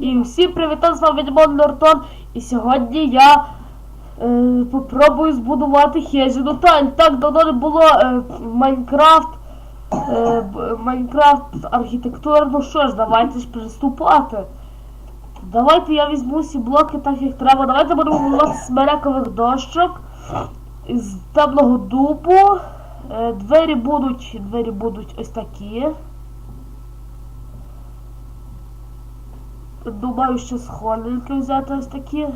І всім привіт, з вами Дімон Нортон. І сьогодні я е, попробую збудувати хижину Тань. Так давно не було е, Майнкрафт. Е, Майнкрафт архітектура. Ну що ж, давайте ж приступати. Давайте я візьму всі блоки так як треба. Давайте будемо будувати з мерекових дощок. З темного дубу. Е, двері будуть. Двері будуть ось такі. Думаю, що сходинки взяти ось такі.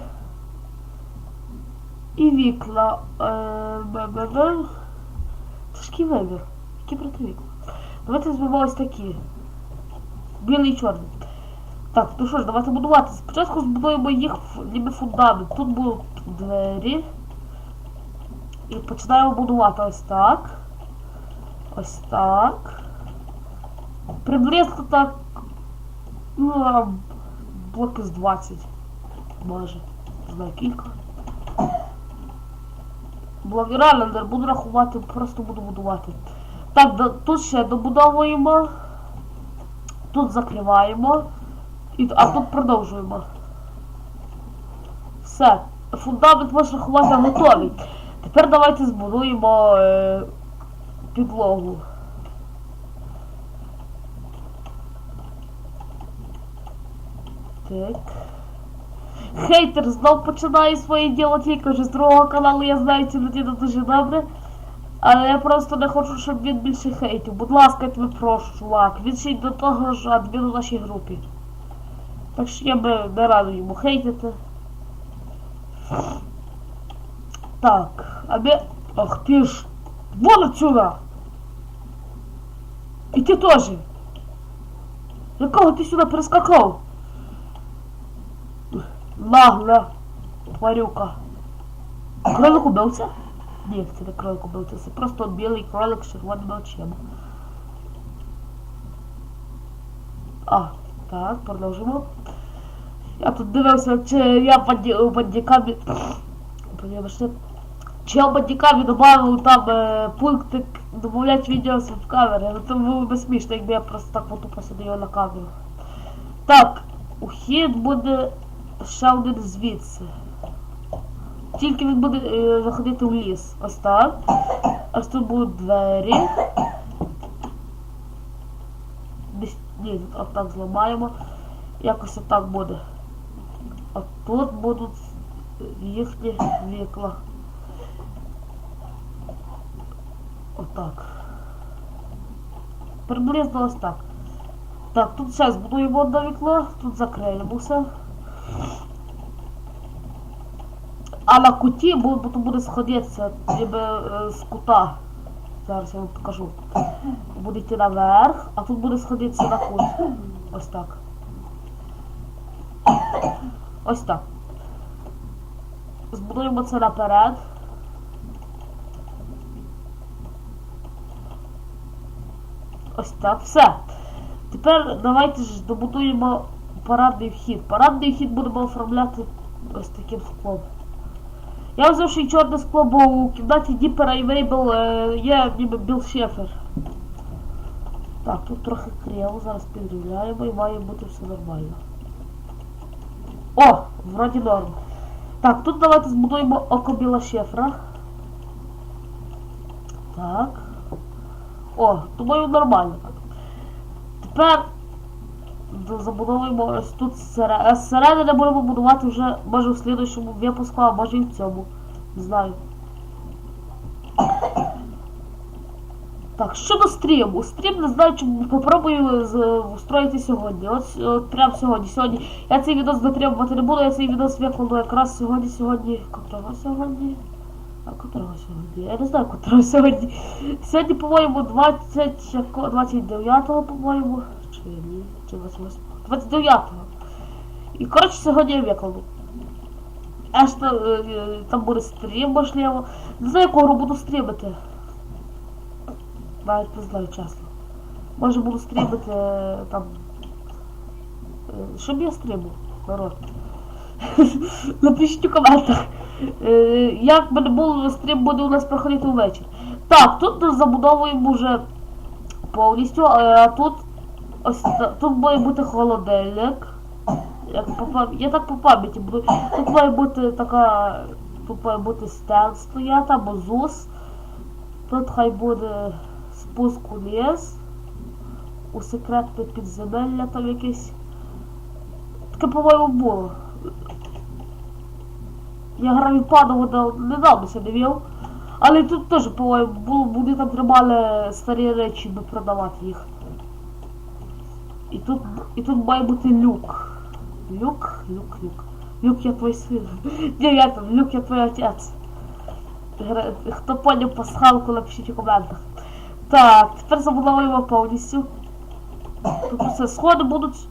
І вікна. Бе-бе-бе. Тяжкий вибір. Які брати вікна? Давайте візьмемо ось такі. Білий і чорний. Так, ну що ж, давайте будувати. Спочатку збудуємо їх ніби фундамент. Тут будуть двері. І починаємо будувати ось так. Ось так. Приблизно так. Ну, блоки з 20. Може. Не знаю кілька. Блоки реально буду рахувати, просто буду будувати. Так, тут ще добудовуємо. Тут закриваємо. І, а тут продовжуємо. Все. Фундамент можна рахувати готовий. Тепер давайте збудуємо е, підлогу. Так. Хейтер знов починає своє діло тільки вже з другого каналу, я знаю цю людину дуже добре. Але я просто не хочу, щоб він більше хейтив. Будь ласка, я тебе прошу, чувак. Він ще й до того ж адмін у нашій групі. Так що я би не радий йому хейтити. Так, а ми... Ах ти ж! Вон отсюда! І ти теж! Якого ти сюди прискакав? Нагло, тварюка. Кролик убився? Ні, це не кролик убився, це просто білий кролик з червоними очима. А, так, продовжимо. Я тут дивився, чи я у бандікамі... Чи я у бандікамі добавив там е, пунктик добавлять відео з камери. Ну це було би смішно, якби я просто так потупо сидів на камеру. Так, ухід буде ще звідси. Тільки він буде е, заходити в ліс. Ось так. Ось тут будуть двері. Десь, ні, отак зламаємо. Якось отак буде. А тут будуть їхні вікла. Отак. Приблизно ось так. Так, тут зараз будуємо одне вікно, тут закриємо все. А на куті буде, буде сходитися е, з кута. Зараз я вам покажу. Буде йти наверх, а тут буде сходитися на кут. Ось так. Ось так. Збудуємо це наперед. Ось так, все. Тепер давайте ж добудуємо парадний вхід. Парадний вхід будемо оформляти ось таким склом. Я взяв ще й чорне скло, бо у кімнаті Діпера і Мейбл е, є ніби Біл Шефер. Так, тут трохи криво, зараз підрівняємо і має бути все нормально. О, вроді норм. Так, тут давайте збудуємо око Біла Шефра. Так. О, думаю, нормально. Тепер забудовуємо ось тут зсередини. А будемо будувати вже, може в слідуючому випуску, а може і в цьому. Не знаю. Так, щодо стріму. Стрім не знаю, чи попробую устроїти сьогодні. От, от прямо сьогодні. Сьогодні. Я цей відос затримувати не буду, я цей відос викладу якраз сьогодні, сьогодні. Котрого сьогодні? А котрого сьогодні? Я не знаю, котрого сьогодні. Сьогодні, по-моєму, 20, 29-го, по-моєму. Ні? Чи 28? 29-го. І коротше сьогодні викладу. Аж то, е, е, там буде стрім, можливо. Не знаю, гру буду стрімити. Навіть не знаю чесно. Може буду стрімити е, там. е, Що б я стрімив, народ? Напишіть у коментах. Як би не було, стрім буде у нас проходити ввечері. Так, тут забудовуємо вже повністю, а тут ось та- тут має бути холодильник. Як по Я так по пам'яті буду. Тут має бути така. Тут має бути стенд стояти або ЗУС. Тут хай буде спуск у ліс. У секретне підземелля там якесь. Таке, по-моєму, було. Я грав падав недавно не вів. Але тут теж, по-моєму, було, вони там тримали старі речі, би продавати їх. І тут, і тут має бути люк. Люк, люк, люк. Люк, я. Ні, я там, люк, я твій отець. Гра- Хто поняв пасхалку, напишіть у коментах. Так, тепер забудовуємо повністю. Тут все сходи будуть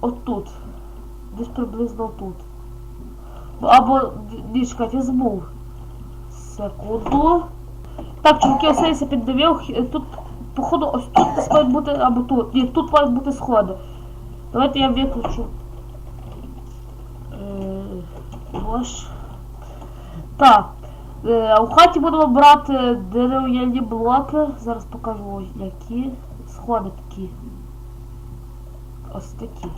отут. Десь приблизно отут. Або ні, чекайте, я забув. Секунду. Так, чуваки, я себе піддивив. Тут, походу, ось тут десь мають бути, або тут. Ні, тут мають бути сходи. Давайте я виключу. Е, Ваш. Так. Е, у хаті будемо брати дерев'яні блоки. Зараз покажу, які сходи такі. Ось такі.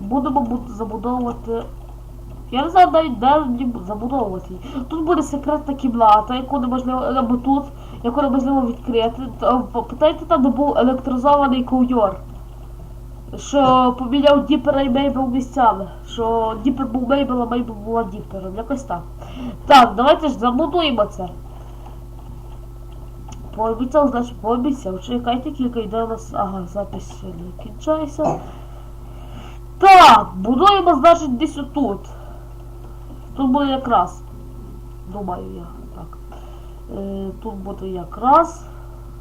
Будемо забудовувати. Я не знаю навіть де забудовувати. Тут буде секретна кімната, яку неможливо, або тут, яку неможливо відкрити. Питайте там, де був електризований ковйор. Що поміняв Діпера і Мейбл місцями. Що Діпер був Мейбл, а Мейбл була Діпером. Якось так. Так, давайте ж забудуємо це. Пообіцяв, значить пообіцяв. Чекайте, кілька йде у нас. Ага, запись не кінчається. Так, будуємо, значить, десь отут. Тут буде якраз. Думаю я. Е, тут буде якраз.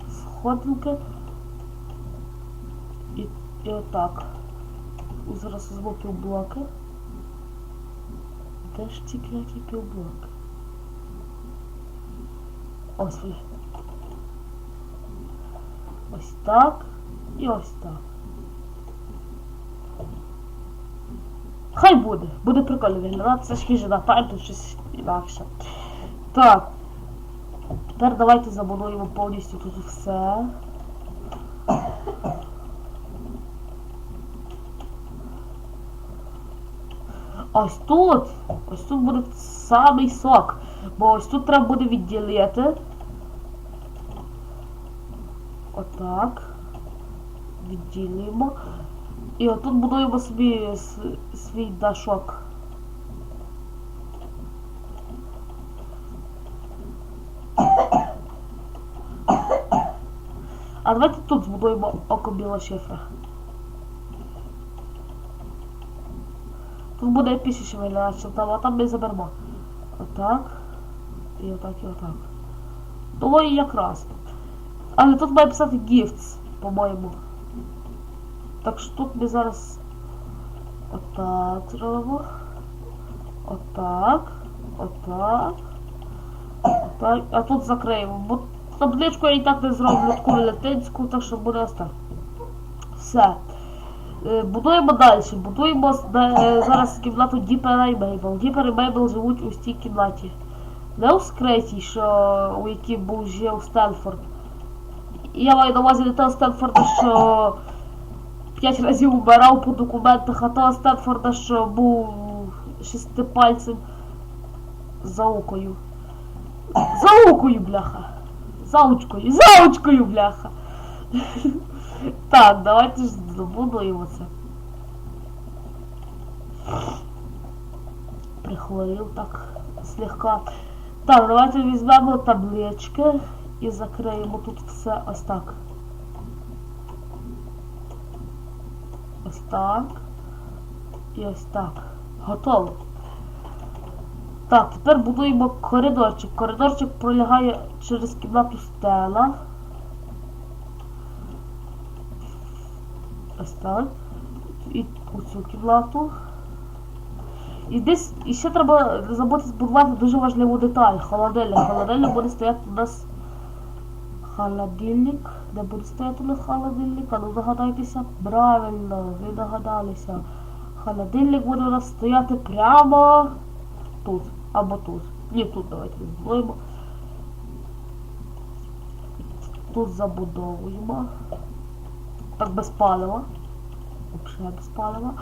Сходинки. І, і отак. Зараз візьму півблоки. Де ж ці кляті півблоки? Ось вони. Ось так. І ось так. Хай буде. Буде прикольно виглядати. Це ж тайм, тут щось інакше. Так. Тепер давайте забудуємо повністю тут все. Ось тут. Ось тут буде самий сок. Бо ось тут треба буде відділити. Отак. Відділюємо. І отут будуємо собі свій дашок. А давайте тут збудуємо око біла шифра. Тут буде епічніше виглядати, там, а там ми заберемо. Отак. І отак, і отак. Тому і якраз. Але тут має писати gifts, по-моєму. Так що тут ми зараз отак зробимо. Отак. Отак. Отак. А тут закриємо. Табличку я і так не зроблю таку велетенську, так що буде ось так. Все. Е, Будуємо далі. Будуємо е, зараз кімнату Діпера і Мейбл. Діпер і Мейбл живуть у цій кімнаті. Не у скреті, що у якій був жив Стенфорд. Я маю на увазі не того Стенфорда, що п'ять разів вмирав по документах, а того Стенфорда, що був шестипальцем заукою. Заукою, бляха. Заучкою, заучкою, бляха. Так, давайте ж забудуємо це. Прихворів так слегка. Так, давайте візьмемо таблички і закриємо тут все ось так. Ось так. І ось так. Готово. Так, тепер будуємо коридорчик. Коридорчик пролягає через кімнату стела. Ось так. І у цю кімнату. І десь і ще треба забути збудувати дуже важливу деталь. Холодильник. Холодильник буде стояти у нас холодильник. Де буде стояти у нас холодильник? А ну догадайтеся. Правильно, ви догадалися. Холодильник буде у нас стояти прямо тут. Або тут. Ні, тут давайте відбуваємо. Тут забудовуємо. Так без палива. Взагалі без палива.